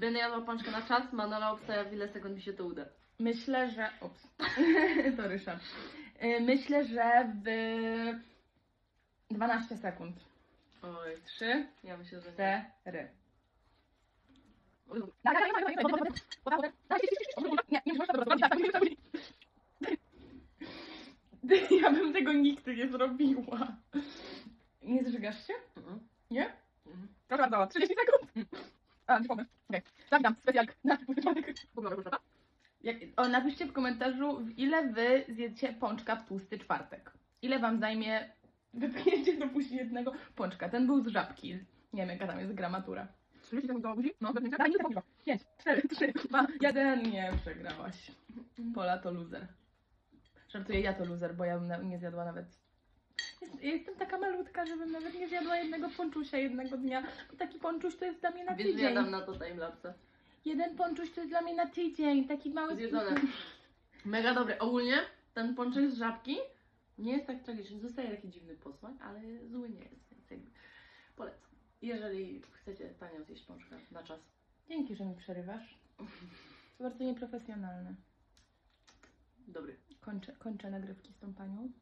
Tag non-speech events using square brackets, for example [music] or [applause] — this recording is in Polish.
Będę jadła pączkę na czas, Manola obstaja w ile sekund mi się to uda. Myślę, że. Ups. to ryszam. Y, Myślę, że w 12 sekund. Oj, 3, ja myślę, że nie. 4. Ja bym tego nigdy nie zrobiła. Nie zżygasz się? Mhm. Nie? Mhm. Proszę bardzo, 30 sekund. A, nie pomysł. Okej. Zawitam specjalk na pusty czwartek. Jak, o, napiszcie w komentarzu, w ile wy zjecie pączka w tłusty czwartek. Ile wam zajmie wypchnięcie do buzi jednego pączka. Ten był z żabki. Nie wiem, jaka tam jest gramatura. 30 sekund do buzi? No, pewnie. Daj, nie zapomnij. 5, 4, 3, 2, 1. Nie, przegrałaś. Pola to loser. Żartuję, ja to loser, bo ja bym na- nie zjadła nawet... Jest, jestem taka malutka, żebym nawet nie zjadła jednego ponczusia jednego dnia. Bo taki ponczuś to jest dla mnie na Więc tydzień. zjadam na to timelapse. Jeden ponczuś to jest dla mnie na tydzień. Taki mały... Zjedzone. [laughs] Mega dobre. Ogólnie ten pączek z żabki nie jest tak tragiczny. Zostaje taki dziwny posmak, ale zły nie jest, więc jakby polecam. Jeżeli chcecie tanio zjeść pączka na czas. Dzięki, że mi przerywasz. To bardzo nieprofesjonalne. Dobry. Kończę, kończę nagrywki z tą panią.